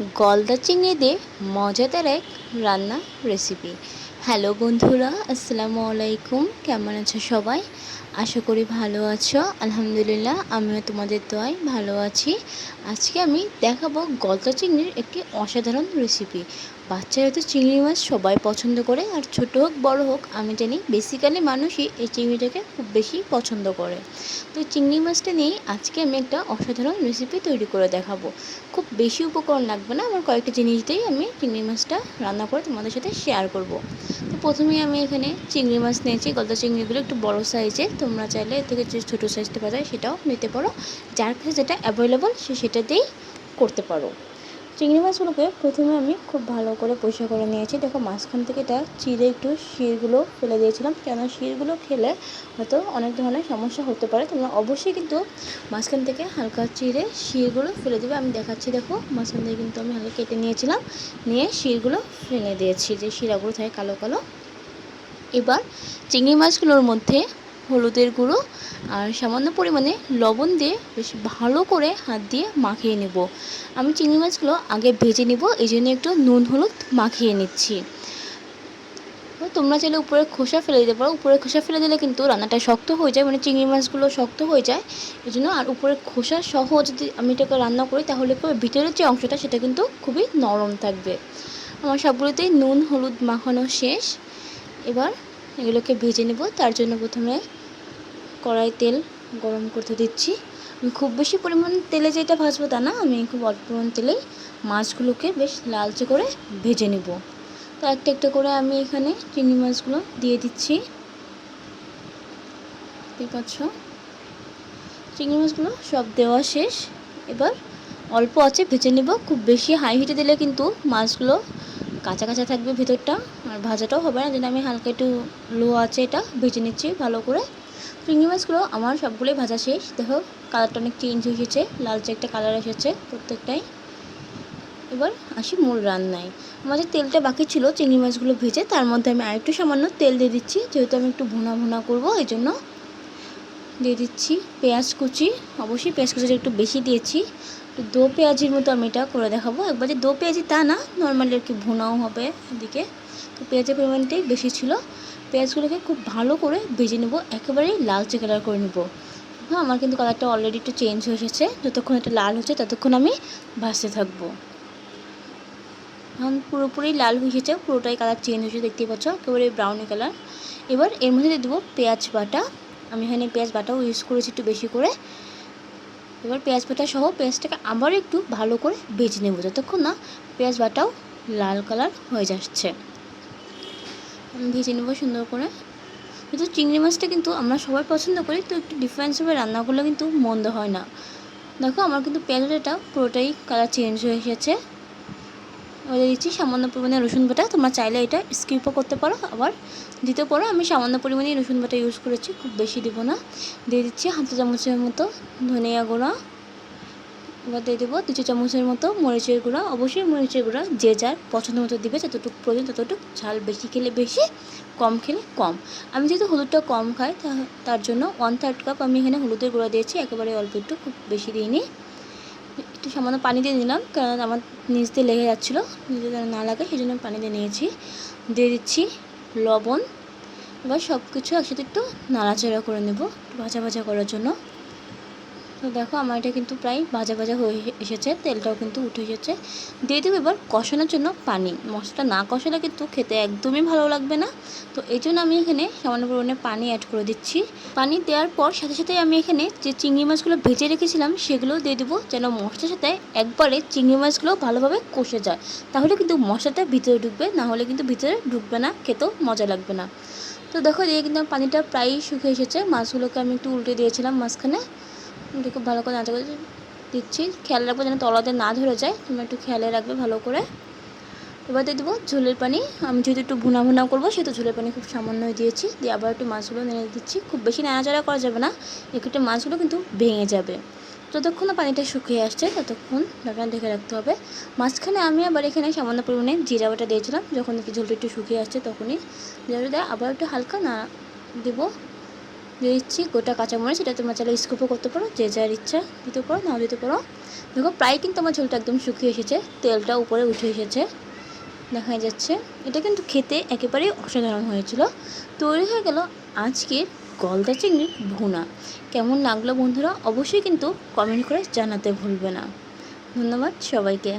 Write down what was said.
গলদা চিংড়ি দিয়ে মজাদার এক রান্না রেসিপি হ্যালো বন্ধুরা, আসসালামু আলাইকুম। কেমন আছো সবাই? আশা করি ভালো আছো। আলহামদুলিল্লাহ, আমিও তোমাদের দোয়ায় ভালো আছি। আজকে আমি দেখাবো গলদা চিংড়ির একটি অসাধারণ রেসিপি বাচ্চারা তো চিংড়ি মাছ সবাই পছন্দ করে, আর ছোটো হোক, বড় হোক, আমি জানি বেসিক্যালি মানুষই এই চিংড়িটাকে খুব বেশি পছন্দ করে। তো চিংড়ি মাছটা নিয়ে আজকে আমি একটা অসাধারণ রেসিপি তৈরি করে দেখাবো। খুব বেশি উপকরণ লাগবে না, আমার কয়েকটা জিনিস দিয়েই আমি চিংড়ি মাছটা রান্না করে তোমাদের সাথে শেয়ার করব। তো প্রথমেই আমি এখানে চিংড়ি মাছ নিয়েছি, গলদা চিংড়িগুলো একটু বড় সাইজে তোমরা চাইলে এর থেকে যে ছোটো সাইজটা পাওয়া যায় সেটাও নিতে পারো। যার কাছে যেটা অ্যাভেলেবল সে সেটা দিয়েই করতে পারো। চিংড়ি মাছগুলোকে প্রথমে আমি খুব ভালো করে পরিষ্কার করে নিয়েছি। দেখো মাঝখান থেকে এটা চিড়ে একটু শিরগুলো ফেলে দিয়েছিলাম। কেন শিরগুলো খেলে হয়তো অনেক ধরনের সমস্যা হতে পারে। তোমরা অবশ্যই কিন্তু মাঝখান থেকে হালকা চিড়ে শিরগুলো ফেলে দেবে। আমি দেখাচ্ছি, দেখো মাঝখান থেকে কিন্তু আমি হালকা কেটে নিয়েছিলাম। নিয়ে শিরগুলো ফেলে দিয়েছি। যে শিরাগুলো থাকে কালো কালো। এবার চিংড়ি মাছগুলোর মধ্যে হলুদের গুঁড়ো আর সামান্য পরিমাণে লবণ দিয়ে বেশ ভালো করে হাত দিয়ে মাখিয়ে নেব। আমি চিংড়ি মাছগুলো আগে ভেজে নেব, এই জন্য একটু নুন, হলুদ মাখিয়ে নিচ্ছি। তোমরা চাইলে উপরে খোসা ফেলে দিতে পারো। উপরে খোসা ফেলে দিলে কিন্তু রান্নাটা শক্ত হয়ে যায় মানে চিংড়ি মাছগুলো শক্ত হয়ে যায়। এই জন্য আর উপরে খোসা সহ যদি আমি এটাকে রান্না করি, তাহলে ভিতরের যে অংশটা, সেটা কিন্তু খুবই নরম থাকবে। আমার সবগুলোতেই নুন, হলুদ মাখানো শেষ। এবার এগুলোকে ভেজে নেব। তার জন্য প্রথমে কড়াই তেল গরম করতে দিচ্ছি। আমি খুব বেশি পরিমাণ তেলে যেটা ভাজবো তা না, আমি খুব অল্প পরিমাণ তেলেই মাছগুলোকে বেশ লালচে করে ভেজে নেব। তো একটা একটা করে আমি এখানে চিংড়ি মাছগুলো দিয়ে দিচ্ছি। দেখতে পাচ্ছ? চিংড়ি মাছগুলো সব দেওয়া শেষ। এবার অল্প আছে ভেজে নেব। খুব বেশি হাই হিটে দিলে কিন্তু মাছগুলো কাঁচা কাঁচা থাকবে ভেতরটা, আর ভাজাটাও হবে না। যেন আমি হালকা একটু লো আছে এটা ভেজে নিচ্ছি ভালো করে। চিংড়ি মাছগুলো আমার সবগুলোই ভাজা শেষ। দেখো, কালারটা অনেক চেঞ্জ হয়ে এসেছে। লালচে একটা কালার এসেছে প্রত্যেকটাই। এবার আসি মূল রান্নায়। আমাদের তেলটা বাকি ছিল চিংড়ি মাছগুলো ভেজে, তার মধ্যে আমি আরেকটু সামান্য তেল দিয়ে দিচ্ছি। যেহেতু আমি একটু ভুনা ভুনা করব, এই জন্য দিয়ে দিচ্ছি পেঁয়াজ কুচি। অবশ্যই পেঁয়াজ কুচিটা একটু বেশি দিয়েছি। দো পেঁয়াজির মতো আমি এটা করে দেখাবো। একবার যে দো পেঁয়াজি তা না নর্মালি আর কি ভুনাও হবে এদিকে। তো পেঁয়াজের পরিমাণটাই বেশি ছিল। পেঁয়াজগুলোকে খুব ভালো করে ভেজে নেব, একেবারেই লালচে কালার করে নেব। হ্যাঁ আমার কিন্তু কালারটা অলরেডি একটু চেঞ্জ হয়ে এসেছে। যতক্ষণ এটা লাল হচ্ছে, ততক্ষণ আমি ভাসতে থাকব। এখন পুরোপুরি লাল হয়ে এসেছে, পুরোটাই কালার চেঞ্জ হয়েছে, দেখতেই পাচ্ছ, একেবারে ব্রাউনি কালার এবার এর মধ্যে দিয়ে দেবো পেঁয়াজ বাটা। আমি এখানে পেঁয়াজ বাটাও ইউজ করেছি একটু বেশি করে। এবার পেঁয়াজ বাটা সহ পেঁয়াজটাকে আবার একটু ভালো করে ভেজে নেব। যতক্ষণ না পেঁয়াজ বাটাও লাল কালার হয়ে যাচ্ছে। ভেজে নেব সুন্দর করে। কিন্তু চিংড়ি মাছটা কিন্তু আমরা সবাই পছন্দ করি, তো একটু ডিফারেন্স ডিফারেন্সভাবে রান্না করলে কিন্তু মন্দ হয় না। দেখো, আমার কিন্তু পেঁয়াজটা পুরোটাই কালার চেঞ্জ হয়ে এসেছে। ওই দিচ্ছি সামান্য পরিমাণে রসুন বাটা। তোমরা চাইলে এটা স্কিপও করতে পারো। আবার দিতে পারো আমি সামান্য পরিমাণে রসুন বাটা ইউজ করেছি, খুব বেশি দেবো না। দিয়ে দিচ্ছি হাতে চামচের মতো ধনিয়া গুঁড়া। এবার দিয়ে দেবো দু চামচের মতো মরিচের গুঁড়া। অবশ্যই মরিচের গুঁড়া যে যার পছন্দ মতো দিবে, যতটুকু প্রয়োজন ততটুকু। ঝাল বেশি খেলে বেশি, কম খেলে কম। আমি যেহেতু হলুদটা কম খাই তার জন্য ওয়ান থার্ড কাপ আমি এখানে হলুদের গুঁড়া দিয়েছি। একেবারে অল্প একটু, খুব বেশি দিইনি। একটু সামান্য পানি দিয়ে নিলাম কারণ আমার নিচ দিয়ে লেগে যাচ্ছিল। নিজে যেন না লাগে, সেই জন্য পানি দিয়ে নিয়েছি। দিয়ে দিচ্ছি লবণ। এবার সব কিছু একসাথে একটু নাড়াচাড়া করে নেব ভাজা ভাজা করার জন্য। তো দেখো, আমার এটা কিন্তু প্রায় ভাজা ভাজা হয়ে এসেছে, তেলটাও কিন্তু উঠে এসেছে। দিয়ে দেবো এবার কষানোর জন্য পানি। মশলাটা না কষালে কিন্তু খেতে একদমই ভালো লাগবে না। তো এই জন্য আমি এখানে সামান্য পরিমাণে পানি অ্যাড করে দিচ্ছি। পানি দেওয়ার পর সাথে সাথে আমি এখানে যে চিংড়ি মাছগুলো ভেজে রেখেছিলাম, সেগুলো দিয়ে দেবো যেন মশলার সাথে একবারে চিংড়ি মাছগুলো ভালোভাবে কষে যায়। তাহলে কিন্তু মশলাটা ভিতরে ঢুকবে, না হলে কিন্তু ভিতরে ঢুকবে না, খেতেও মজা লাগবে না। তো দেখো দিয়ে কিন্তু পানিটা প্রায়ই শুকিয়ে এসেছে। মাছগুলোকে আমি একটু উল্টে দিয়েছিলাম মাঝখানে। খুব ভালো করে নাচা করে দিচ্ছি। খেয়াল রাখব যেন তলাতে না ধরে যায় তুমি একটু খেয়ালে রাখবে ভালো করে। এবার দিয়ে দেবো ঝোলের পানি। আমি যেহেতু একটু ভুনা ভুনা করব, সেহেতু ঝোলের পানি খুব সামান্যই দিয়েছি। দিয়ে আবার একটু মাছগুলো নেড়ে দিচ্ছি। খুব বেশি নাড়াচাড়া করা যাবে না। একটু মাছগুলো কিন্তু ভেঙে যাবে। যতক্ষণ পানিটা শুকিয়ে আসছে, ততক্ষণ ঢাকনা ঢেকে রাখতে হবে। মাঝখানে আমি আবার এখানে সামান্য পরিমাণে জিরা বাটা দিয়েছিলাম। যখন কি ঝোলটা একটু শুকিয়ে আসছে, তখনই জিরা আবার একটু হালকা না দেবো। দিয়ে দিচ্ছি গোটা কাঁচামরিচ, এটা তোমরা চাইলে স্কুপও করতে পারো, যে যার ইচ্ছা দিতে পারো, নাও দিতে পারো। দেখো, প্রায় কিন্তু আমার ঝোলটা একদম শুকিয়ে এসেছে, তেলটা উপরে উঠে এসেছে, দেখা যাচ্ছে। এটা কিন্তু খেতে একেবারেই অসাধারণ হয়েছিল। তৈরি হয়ে গেল আজকের গলদা চিংড়ির ভুনা। কেমন লাগল বন্ধুরা, অবশ্যই কিন্তু কমেন্ট করে জানাতে ভুলবে না। ধন্যবাদ সবাইকে।